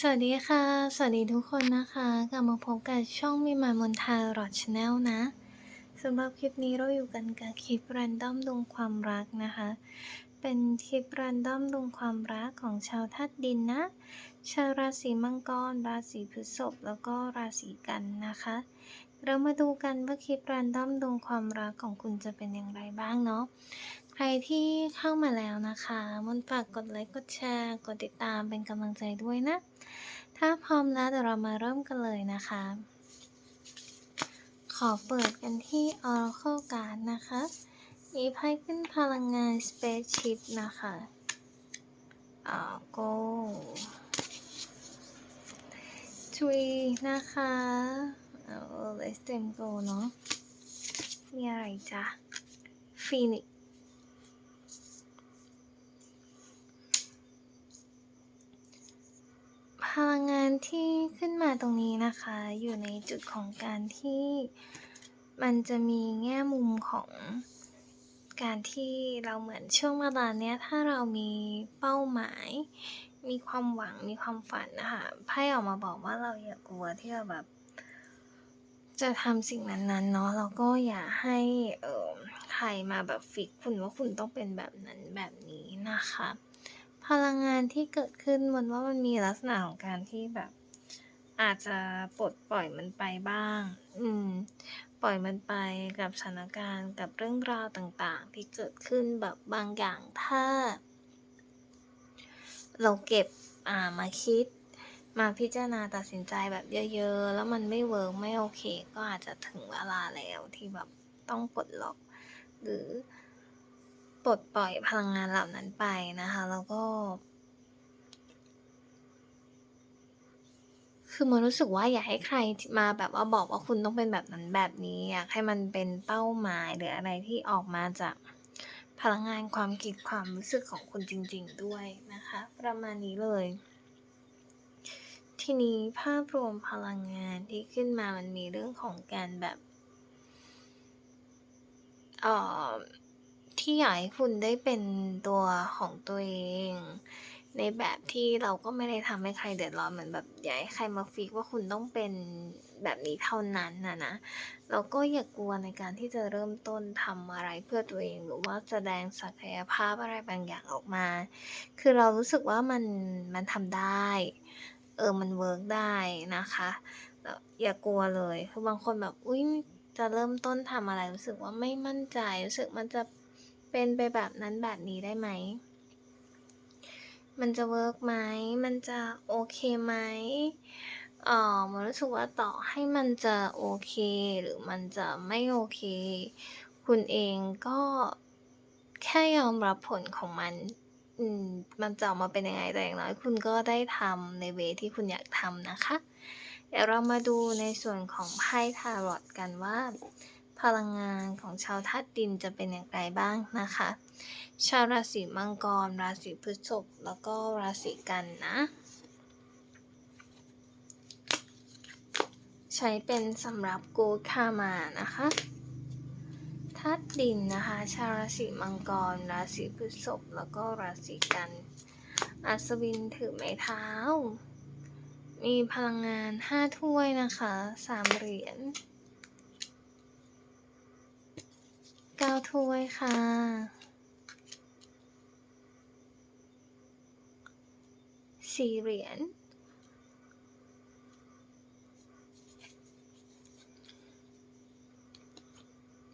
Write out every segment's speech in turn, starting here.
สวัสดีค่ะ สวัสดีทุกคนนะคะ กลับมาพบกับช่องมีมายมนทารอดชาแนลนะสำหรับคลิปนี้เราอยู่กันกับคลิปรันดอมดวงความรักนะคะ เป็นคลิปรันดอมดวงความรักของชาวธาตุดินนะ ชาวราศีมังกร ราศีพฤษภแล้วก็ราศีกันนะคะ เรามาดูกันว่าคลิปรันดอมดวงความรักของคุณจะเป็นอย่างไรบ้างเนาะ ใครที่เข้ามาแล้วนะคะ มนฝากกดไลค์กดแชร์ กดติดตามเป็นกำลังใจด้วยนะ ถ้าพร้อมแล้วเดี๋ยวเรามาเริ่มกันเลยนะคะ ขอเปิดกันที่ Oracle Card นะคะมีไพ่ขึ้นพลังงาน Spaceship นะคะอ่า Go Tree นะคะเออ Let them go เนาะมีอะไรจ๊ะ Phoenix พลังงานที่ขึ้นมาตรงนี้นะคะ อยู่ในจุดของการที่มันจะมีแง่มุมของการที่เราเหมือนช่วงเวลาเนี้ยถ้าเรามีเป้าหมาย มีความหวังมีความฝันนะคะไพ่ออกมาบอกว่าเราอย่ากลัวที่จะแบบ จะทำสิ่งนั้นๆเนาะแล้วก็อย่าให้เออใครมาแบบฟิกคุณว่าคุณต้องเป็นแบบนั้นแบบนี้นะคะ พลังงานที่เกิดขึ้นมนว่ามันมีลักษณะของการที่แบบ อาจจะปลดปล่อยมันไปบ้าง อืม ปล่อยมันไปกับสถานการณ์กับเรื่องราวต่างๆ ที่เกิดขึ้นแบบบางอย่างถ้า เราเก็บอ่ามาคิด มาพิจารณาตัดสินใจแบบเยอะๆ แล้วมันไม่เวิร์กไม่โอเค ก็อาจจะถึงเวลาแล้วที่แบบต้องปลดล็อก หรือ ปลดปล่อยพลังงานเหล่านั้นไปนะคะ แล้วก็ คือมันรู้สึกว่าอย่าให้ใครมาแบบว่าบอกว่าคุณต้องเป็นแบบนั้นแบบนี้อยากให้มันเป็นเป้าหมายหรืออะไรที่ออกมาจากพลังงานความคิดความรู้สึกของคุณจริง ๆด้วยนะคะ ประมาณนี้เลย ทีนี้ภาพรวมพลังงานที่ขึ้นมามันมีเรื่องของการแบบเอ่อ ที่อยากให้คุณได้เป็นตัวของตัวเอง ในแบบที่เราก็ไม่ได้ทำให้ใครเดือดร้อนเหมือนแบบอยากให้ใครมาฟิกว่าคุณต้องเป็นแบบนี้เท่านั้นนะนะแล้วก็อย่ากลัวในการที่จะเริ่มต้นทำอะไรเพื่อตัวเอง หรือว่าแสดงศักยภาพอะไรบางอย่างออกมา คือเรารู้สึกว่ามันมันทำได้ เออมันเวิร์กได้นะคะอย่ากลัวเลยคือบางคนแบบอุ๊ยจะเริ่มต้นทำอะไรรู้สึกว่าไม่มั่นใจรู้สึกมันจะ เป็นไปแบบนั้นแบบนี้ได้ไหม มันจะเวิร์กไหม มันจะโอเคไหมเอ่อมันรู้สึกว่าต่อให้มันจะโอเค หรือมันจะไม่โอเค คุณเองก็แค่ยอมรับผลของมัน อืม มันจะออกมาเป็นยังไงแต่อย่างน้อยคุณก็ได้ทำในเวที่คุณอยากทำนะคะ เดี๋ยวเรามาดูในส่วนของไพ่ทารอตกันว่า พลังงานของชาวธาตุดินจะเป็นอย่างไรบ้างนะคะ ชาวราศีมังกร ราศีพฤษภแล้วก็ราศีกันนะ ใช้เป็นสำหรับกูดคามานะคะธาตุดินนะคะ ชาวราศีมังกร ราศีพฤษภแล้วก็ราศีกัน อัศวินถือไม้เท้า มีพลังงานห้าถ้วยนะคะสามเหรียญเก้าถ้วยค่ะ สี่เหรียญ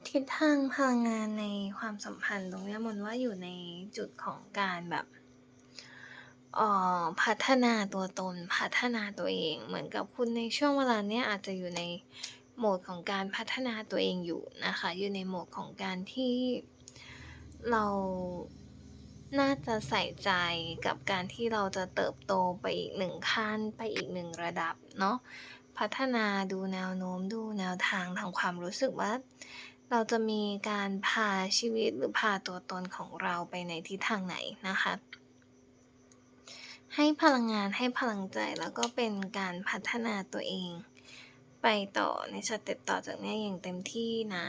ทิศทางพลังงานในความสัมพันธ์ตรงนี้ยมนว่าอยู่ในจุดของการแบบอ่อพัฒนาตัวตนพัฒนาตัวเอง เหมือนกับคุณในช่วงเวลาเนี้ยอาจจะอยู่ใน โหมดของการพัฒนาตัวเองอยู่นะคะ อยู่ในโหมดของการที่เราน่าจะใส่ใจกับการที่เราจะเติบโตไปอีกหนึ่งขั้นไปอีกหนึ่งระดับเนาะพัฒนาดูแนวโน้มดูแนวทางทางความรู้สึกว่า เราจะมีการพาชีวิตหรือพาตัวตนของเราไปในทิศทางไหนนะคะ ให้พลังงานให้พลังใจแล้วก็เป็นการพัฒนาตัวเอง ไปต่อในสเต็ปต่อจากนี้อย่างเต็มที่นะ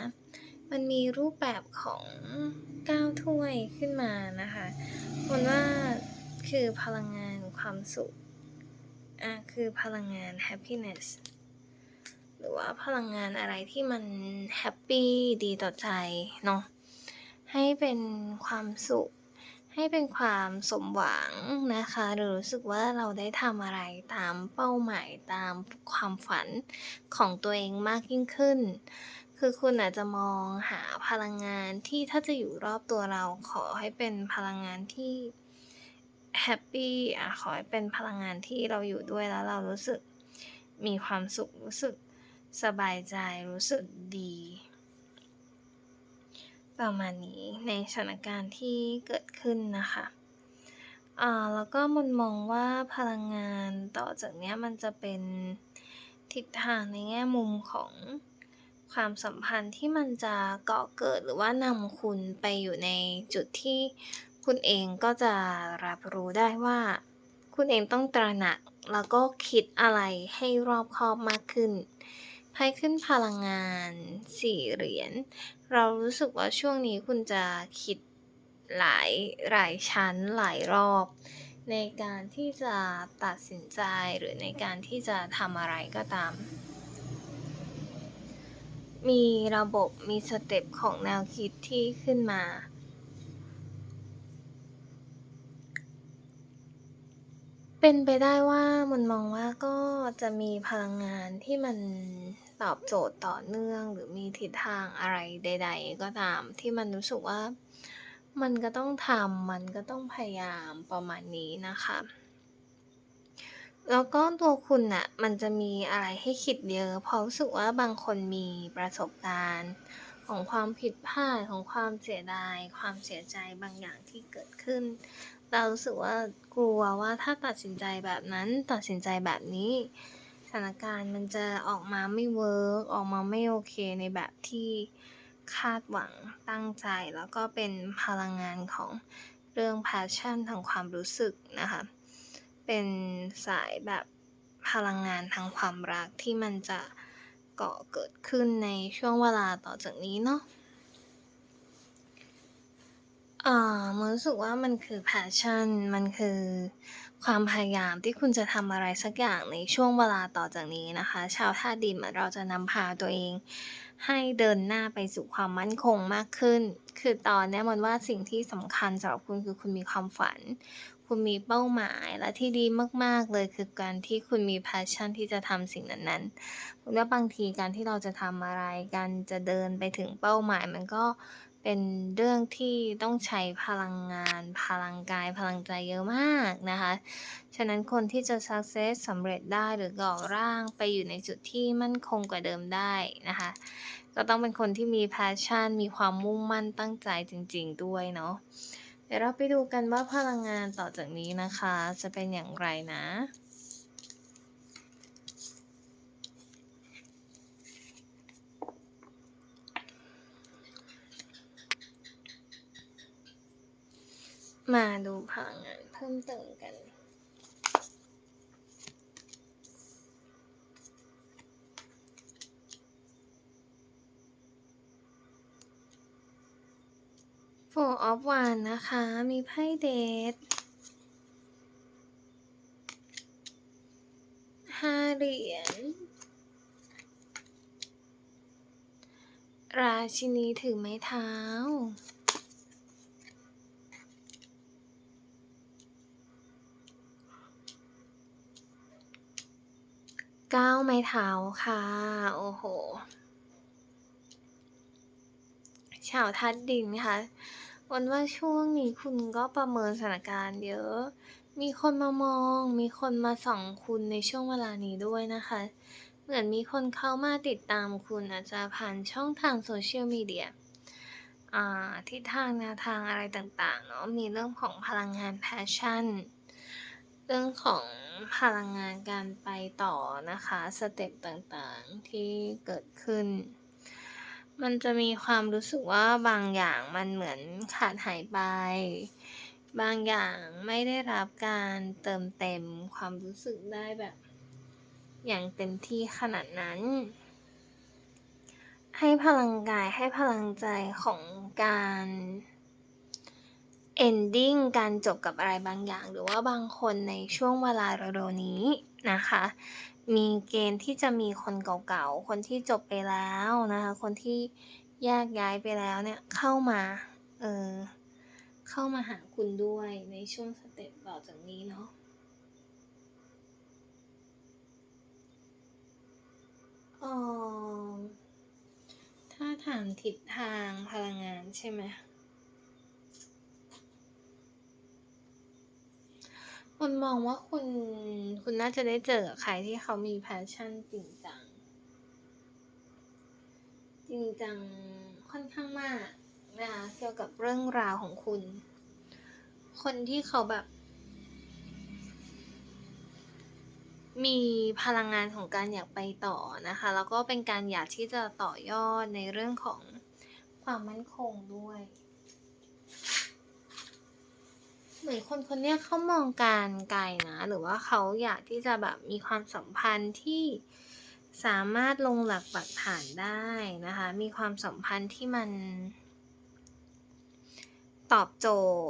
มันมีรูปแบบของ9ถ้วยขึ้นมานะคะมนว่าคือพลังงานความสุข อะคือพลังงาน happiness หรือว่าพลังงานอะไรที่มันแฮปปี้ดีต่อใจเนาะให้เป็นความสุข ให้เป็นความสมหวังนะคะ หรือรู้สึกว่าเราได้ทำอะไรตามเป้าหมายตามความฝันของตัวเองมากยิ่งขึ้น คือคุณอาจจะมองหาพลังงานที่ถ้าจะอยู่รอบตัวเราขอให้เป็นพลังงานที่แฮปปี้อะขอให้เป็นพลังงานที่เราอยู่ด้วยแล้วเรารู้สึกมีความสุขรู้สึกสบายใจรู้สึกดี ประมาณนี้ในสถานการณ์ที่เกิดขึ้นนะคะอ่าแล้วก็มันมองว่าพลังงานต่อจากนี้มันจะเป็นทิศทางในแง่มุมของความสัมพันธ์ที่มันจะเกาะเกิดหรือว่านำคุณไปอยู่ในจุดที่คุณเองก็จะรับรู้ได้ว่า คุณเองต้องตระหนักแล้วก็คิดอะไรให้รอบคอบมากขึ้น ไพ่ขึ้นพลังงานสี่เหรียญ เรารู้สึกว่าช่วงนี้คุณจะคิดหลายหลายชั้นหลายรอบ ในการที่จะตัดสินใจหรือในการที่จะทำอะไรก็ตาม มีระบบมีสเต็ปของแนวคิดที่ขึ้นมา เป็นไปได้ว่ามันมองว่าก็จะมีพลังงานที่มัน ตอบโจทย์ต่อเนื่อง หรือมีทิศทางอะไรใด ๆ ก็ตาม ที่มันรู้สึกว่า มันก็ต้องทำมันก็ต้องพยายามประมาณนี้นะคะ แล้วก็ตัวคุณน่ะมันจะมีอะไรให้คิดเยอะเพราะรู้สึกว่าบางคนมีประสบการณ์ของความผิดพลาดของความเสียดาย ความเสียใจบางอย่างที่เกิดขึ้น เรารู้สึกว่ากลัวว่าถ้าตัดสินใจแบบนั้นตัดสินใจแบบนี้ ถานการณ์มันจะออกมาไม่เวิร์กออกมาไม่โอเคในแบบที่คาดหวังตั้งใจ แล้วก็เป็นพลังงานของเรื่อง passion ทางความรู้สึกนะคะ เป็นสายแบบพลังงานทางความรักที่มันจะเกาะเกิดขึ้นในช่วงเวลาต่อจากนี้เนาะอ่ามันรู้สึกว่ามันคือ passion มันคือ ความพยายามที่คุณจะทำอะไรสักอย่างในช่วงเวลาต่อจากนี้นะคะ ชาวธาตุดินเราจะนำพาตัวเอง ให้เดินหน้าไปสู่ความมั่นคงมากขึ้น คือตอนเนี้มันว่าสิ่งที่สำคัญสำหรับคุณคือคุณมีความฝัน คุณมีเป้าหมายและที่ดีมาก ๆ เลยคือการที่คุณมี passion ที่จะทำสิ่งนั้นๆคุณว่าบางทีการที่เราจะทำอะไรการจะเดินไปถึงเป้าหมายมันก็ เป็นเรื่องที่ต้องใช้พลังงาน พลังกาย พลังใจเยอะมากนะคะ ฉะนั้นคนที่จะ success สำเร็จได้หรือก่อร่างไปอยู่ในจุดที่มั่นคงกว่าเดิมได้นะคะ ก็ต้องเป็นคนที่มี passion มีความมุ่งมั่นตั้งใจจริง ๆ ด้วยเนาะ เดี๋ยวเราไปดูกันว่าพลังงานต่อจากนี้นะคะ จะเป็นอย่างไรนะ มาดูพลังงานเพิ่มเติมกัน Four of Wands นะคะ มีไพ่เดทห้าเหรียญ ราชินีถือไม้เท้า ก้าไม้เท้าค่ะ โอ้โห ชาวทัดดินค่ะวันว่าช่วงนี้คุณก็ประเมินสถานการณ์เยอะ มีคนมามอง มีคนมาส่องคุณในช่วงเวลานี้ด้วยนะคะ เหมือนมีคนเข้ามาติดตามคุณอาจจะผ่านช่องทางโซเชียลมีเดียอ่าทิศทางแนวทางอะไรต่างๆเนาะ มีเรื่องของพลังงาน passion เรื่องของ พลังงานการไปต่อนะคะ สเต็ปต่างๆที่เกิดขึ้น มันจะมีความรู้สึกว่าบางอย่างมันเหมือนขาดหายไป บางอย่างไม่ได้รับการเติมเต็มความรู้สึกได้แบบ อย่างเต็มที่ขนาดนั้น ให้พลังกายให้พลังใจของการ ending การจบกับอะไรบางอย่าง หรือว่าบางคนในช่วงเวลาเร็วๆนี้นะคะ มีเกณฑ์ที่จะมีคนเก่าๆ คนที่จบไปแล้วนะคะ คนที่แยกย้ายไปแล้วเนี่ยเข้ามา เออเข้ามาหาคุณด้วยในช่วงสเต็ปต่อจากนี้เนาะอ่อถ้าถามทิศทางพลังงานใช่ไหม คุณมองว่าคุณคุณน่าจะได้เจอใครที่เขามี passion จริงจัง จริงจังค่อนข้างมากนะคะเกี่ยวกับเรื่องราวของคุณ คนที่เขาแบบ มีพลังงานของการอยากไปต่อนะคะ แล้วก็เป็นการอยากที่จะต่อยอดในเรื่องของความมั่นคงด้วย เหมือนคนคนนี้เขามองการไกลนะ หรือว่าเขาอยากที่จะแบบมีความสัมพันธ์ที่สามารถลงหลักปักฐานได้นะคะ มีความสัมพันธ์ที่มัน ตอบโจ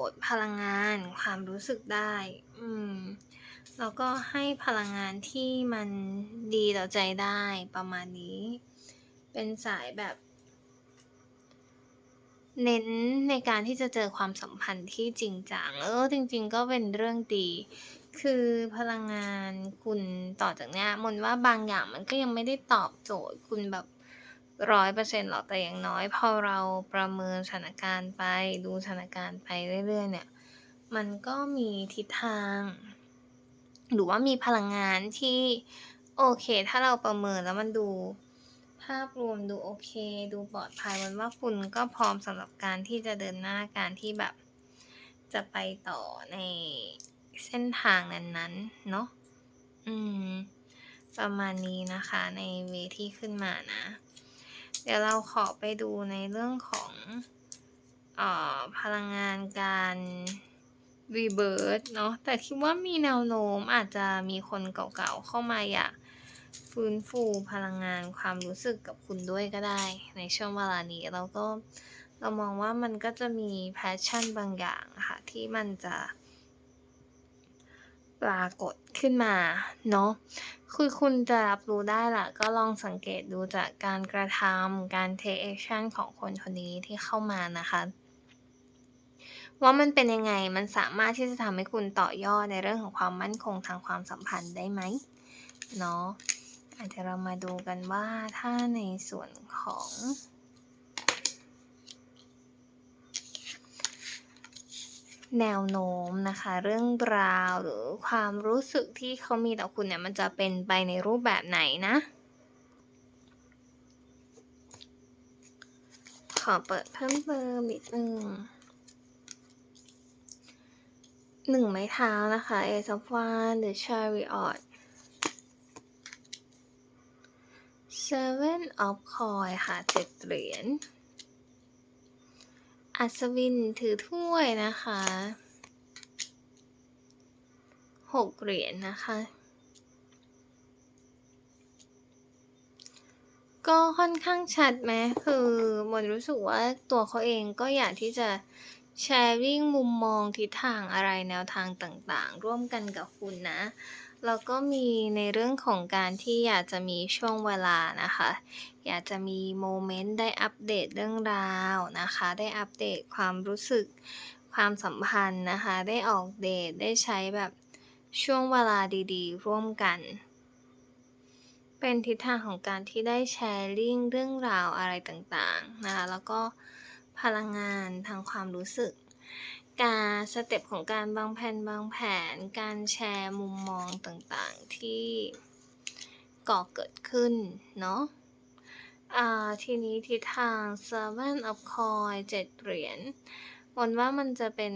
ทย์ พลังงาน ความรู้สึกได้ อืม แล้วก็ให้พลังงานที่มันดีต่อใจได้ประมาณนี้ เป็นสายแบบ เน้นในการที่จะเจอความสัมพันธ์ที่จริงจังเออจริง ๆ ก็เป็นเรื่องดี คือพลังงานคุณต่อจากเนี้ยมนว่าบางอย่างมันก็ยังไม่ได้ตอบโจทย์คุณแบบ100%หรอกแต่อย่างน้อย พอเราประเมินสถานการณ์ไปดูสถานการณ์ไปเรื่อยๆเนี่ย มันก็มีทิศทาง หรือว่ามีพลังงานที่ โอเค ถ้าเราประเมินแล้วมันดู ภาพรวมดูโอเค ดูปลอดภัยมนว่าคุณก็พร้อมสำหรับการที่จะเดินหน้าการที่แบบ จะไปต่อในเส้นทางนั้นๆ เนาะอืม ประมาณนี้นะคะในเวที่ขึ้นมานะ เดี๋ยวเราขอไปดูในเรื่องของออพลังงานการ rebirth เนาะแต่คิดว่ามีแนวโน้มอาจจะมีคนเก่าๆเข้ามาอยาก ฟื้นฟูพลังงานความรู้สึกกับคุณด้วยก็ได้ ในช่วงเวลานี้แล้วก็เรามองว่ามันก็จะมี passion บางอย่างค่ะ ที่มันจะปรากฏขึ้นมาเนาะคือคุณจะรับรู้ได้แหละก็ลองสังเกตดูจากการกระทำการ take action ของคนคนนี้ที่เข้ามานะคะ ว่ามันเป็นยังไงมันสามารถที่จะทำให้คุณต่อยอดในเรื่องของความมั่นคงทางความสัมพันธ์ได้ไหมเนาะ อาจจะเรามาดูกันว่าถ้าในส่วนของแนวโน้มนะคะ เรื่องราวหรือความรู้สึกที่เขามีต่อคุณเนี่ยมันจะเป็นไปในรูปแบบไหนนะ ขอเปิดเพิ่มเติมนิดหนึ่งไม้เท้านะคะ Ace of Wands The Chariot Seven of c o i n ค่ะ7เหรียญ อัศวินถือถ้วยนะคะ6เหรียญนะคะ ก็ค่อนข้างชัดไหมคือมนรู้สึกว่าตัวเขาเองก็อยากที่จะ sharing มุมมองทิศทางอะไรแนวทางต่างๆ ร่วมกันกับคุณนะ แล้วก็มีในเรื่องของการที่อยากจะมีช่วงเวลานะคะ อยากจะมีโมเมนต์ได้อัปเดตเรื่องราวนะคะ ได้อัปเดตความรู้สึกความสัมพันธ์นะคะ ได้ออกเดตได้ใช้แบบช่วงเวลาดีๆ ร่วมกัน เป็นทิศทางของการที่ได้ sharing เรื่องราวอะไรต่างๆนะคะ แล้วก็พลังงานทางความรู้สึก สเต็ปของการวางแผนวางแผน การแชร์มุมมองต่างๆที่ก่อเกิดขึ้นเนาะทีนี้ทิศทาง Seven of Coins 7เหรียญมนว่ามันจะเป็น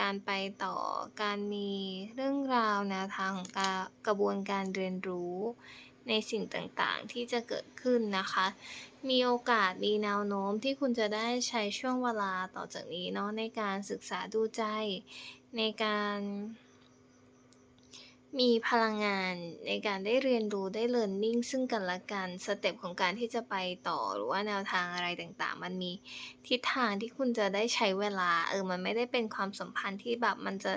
การไปต่อการมีเรื่องราวแนวทางของกากระบวนการเรียนรู้ในสิ่งต่างๆที่จะเกิดขึ้นนะคะ มีโอกาสมีแนวโน้มที่คุณจะได้ใช้ช่วงเวลาต่อจากนี้เนาะในการศึกษาดูใจในการ มีพลังงานในการได้เรียนรู้ได้ learning ซึ่งกันและกันสเต็ปของการที่จะไปต่อหรือว่าแนวทางอะไรต่างๆ มันมีทิศทางที่คุณจะได้ใช้เวลาเออมันไม่ได้เป็นความสัมพันธ์ที่แบบมันจะ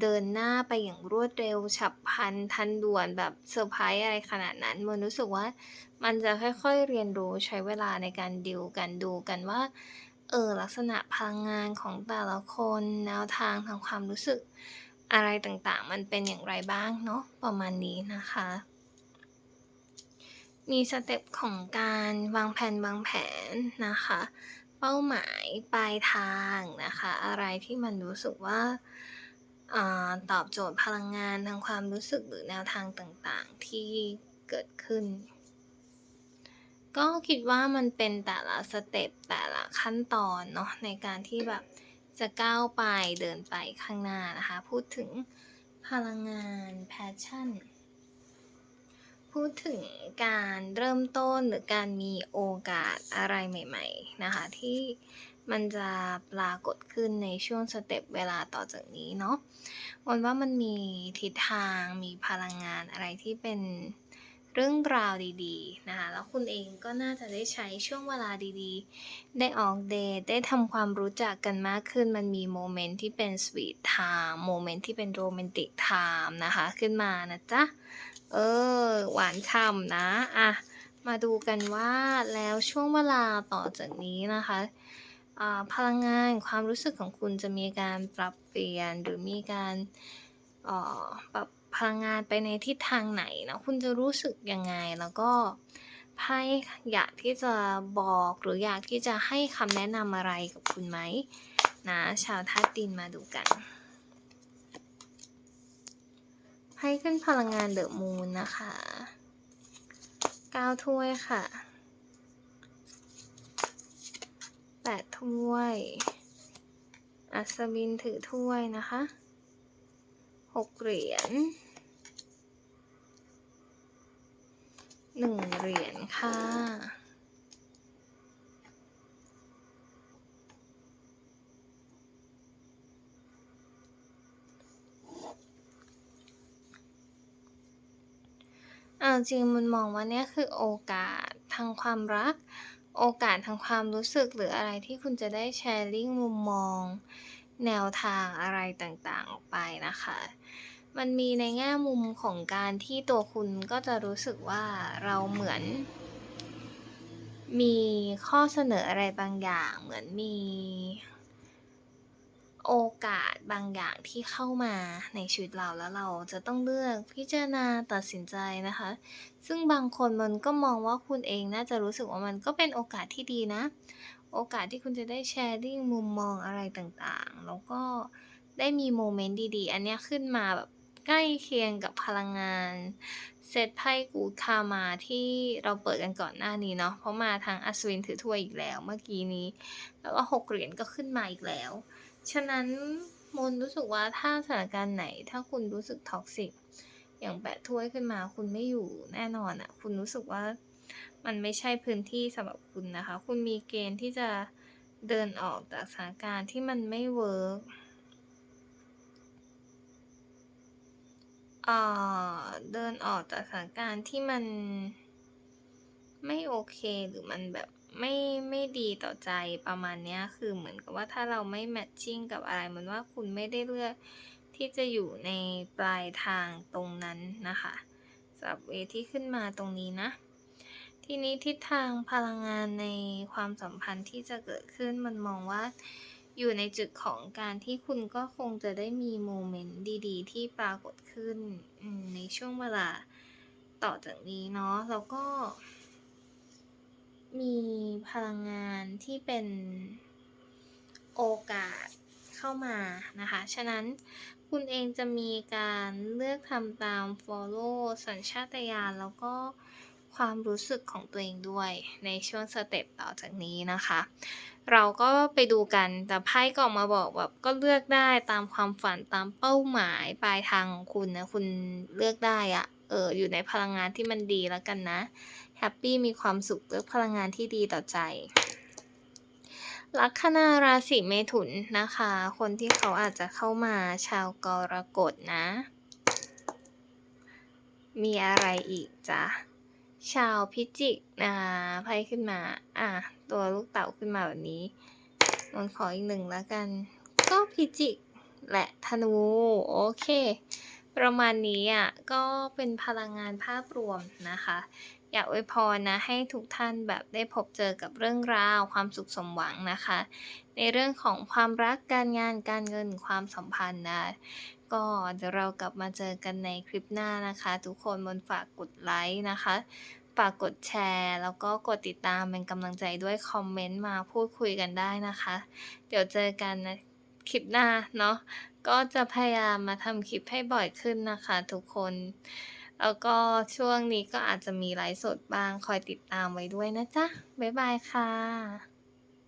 เดินหน้าไปอย่างรวดเร็ว ฉับพลันทันด่วนแบบเซอร์ไพรส์อะไรขนาดนั้นมันรู้สึกว่ามันจะค่อยๆเรียนรู้ใช้เวลาในการดีลกันดูกันว่าเออลักษณะพลังงานของแต่ละคนแนวทางทางความรู้สึก อะไรต่างๆ มันเป็นอย่างไรบ้างเนาะประมาณนี้นะคะ มีสเต็ปของการวางแพลนวางแผนนะคะ เป้าหมายปลายทางนะคะ อะไรที่มันรู้สึกว่าอ่าตอบโจทย์พลังงานทางความรู้สึกหรือแนวทางต่างๆที่เกิดขึ้น ก็คิดว่ามันเป็นแต่ละสเต็ปแต่ละขั้นตอนเนาะในการที่แบบ จะก้าวไปเดินไปข้างหน้านะคะ พูดถึงพลังงาน passion พูดถึงการเริ่มต้นหรือการมีโอกาสอะไรใหม่ ๆ นะคะ ที่มันจะปรากฏขึ้นในช่วงสเต็ปเวลาต่อจากนี้เนาะมนว่ามันมีทิศทางมีพลังงานอะไรที่เป็น เรื่องราวดีๆนะคะแล้วคุณเองก็น่าจะได้ใช้ช่วงเวลาดีๆ ได้ออกเดตได้ทำความรู้จักกันมากขึ้น มันมีโมเมนต์ที่เป็น sweet time โมเมนต์ที่เป็นโรแมนติกไทม์นะคะ ขึ้นมานะจ๊ะ เออ หวานฉ่ำนะอะมาดูกันว่าแล้วช่วงเวลาต่อจากนี้นะคะพลังงานความรู้สึกของคุณจะมีการปรับเปลี่ยนหรือมีการปรับ พลังงานไปในทิศทางไหนนะคุณจะรู้สึกยังไง?แล้วก็ไพ่อยากที่จะบอกหรืออยากที่จะให้คำแนะนำอะไรกับคุณไหม?นะชาวธาตุดินมาดูกันไพ่ขึ้นพลังงาน The Moon นะคะก้9ถ้วยค่ะ8ถ้วย อัศวินถือถ้วยนะคะ 6เหรียญ1เหรียญค่ะ เอาจริงๆมนมองว่าเนี่ยคือโอกาสทางความรัก โอกาสทางความรู้สึกหรืออะไรที่คุณจะได้ sharing มุมมอง แนวทางอะไรต่างๆออกไปนะคะ มันมีในแง่มุมของการที่ตัวคุณก็จะรู้สึกว่าเราเหมือน มีข้อเสนออะไรบางอย่าง เหมือนมีโอกาสบางอย่างที่เข้ามาในชีวิตเราแล้วเราจะต้องเลือกพิจารณาตัดสินใจนะคะ ซึ่งบางคนมันก็มองว่าคุณเองน่าจะรู้สึกว่ามันก็เป็นโอกาสที่ดีนะ โอกาสที่คุณจะได้ sharing มุมมองอะไรต่างๆ แล้วก็ได้มีโมเมนต์ดีๆ อันเนี้ยขึ้นมาแบบใกล้เคียงกับพลังงานเซตไพ่ Good Karma ที่เราเปิดกันก่อนหน้านี้เนาะเพราะมาทางอัศวินถือถ้วยอีกแล้วเมื่อกี้นี้ แล้วก็6เหรียญก็ขึ้นมาอีกแล้ว ฉะนั้นมนรู้สึกว่าถ้าสถานการณ์ไหนถ้าคุณรู้สึก toxic อย่าง8ถ้วยขึ้นมาคุณไม่อยู่แน่นอนอะ คุณรู้สึกว่า มันไม่ใช่พื้นที่สำหรับคุณนะคะ คุณมีเกณฑ์ที่จะเดินออกจากสถานการณ์ที่มันไม่เวิร์กเดินออกจากสถานการณ์ที่มันไม่โอเคหรือมันแบบไม่ไม่ดีต่อใจประมาณนี้คือเหมือนกับว่าถ้าเราไม่แมตชิงกับอะไรเหมือนว่าคุณไม่ได้เลือกที่จะอยู่ในปลายทางตรงนั้นนะคะสำหรับเวที่ขึ้นมาตรงนี้นะ ทีนี้ทิศทางพลังงานในความสัมพันธ์ที่จะเกิดขึ้นมันมองว่า อยู่ในจุดของการที่คุณก็คงจะได้มีโมเมนต์ดีๆ ที่ปรากฏขึ้นในช่วงเวลาต่อจากนี้เนาะแล้วก็ มีพลังงานที่เป็นโอกาสเข้ามานะคะ ฉะนั้นคุณเองจะมีการเลือกทำตามฟอลโลว์สัญชาตญาณแล้วก็ ความรู้สึกของตัวเองด้วยในช่วงสเต็ปต่อจากนี้นะคะ เราก็ไปดูกันแต่ไพ่ก็ออกมาบอกแบบก็เลือกได้ตามความฝันตามเป้าหมายปลายทางของคุณนะคุณเลือกได้อะเอออยู่ในพลังงานที่มันดีแล้วกันนะแฮปปี้มีความสุขเลือกพลังงานที่ดีต่อใจลัคนาราศีเมถุนนะคะ คนที่เขาอาจจะเข้ามาชาวกรกฎนะ มีอะไรอีกจ๊ะ ชาวพิจิกอ่าไพ่ขึ้นมา อะ ตัวลูกเต๋าขึ้นมาแบบนี้นนขออีกหนึ่งแล้วกัน ก็พิจิกและธนู โอเค ประมาณนี้อะ ก็เป็นพลังงานภาพรวมนะคะ อยากอวยพรนะ ให้ทุกท่านแบบได้พบเจอกับเรื่องราว ความสุขสมหวังนะคะ ในเรื่องของความรักการงานการเงินความสัมพันธ์นะ ก็เดี๋ยวเรากลับมาเจอกันในคลิปหน้านะคะ ทุกคนมนฝากกดไลค์นะคะ ฝากกดแชร์ แล้วก็กดติดตามเป็นกำลังใจด้วยคอมเมนต์มาพูดคุยกันได้นะคะ เดี๋ยวเจอกันนะคลิปหน้าเนาะก็จะพยายามมาทำคลิปให้บ่อยขึ้นนะคะ ทุกคน แล้วก็ช่วงนี้ก็อาจจะมีไลฟ์สดบ้างคอยติดตามไว้ด้วยนะจ๊ะ บ๊ายบายค่ะ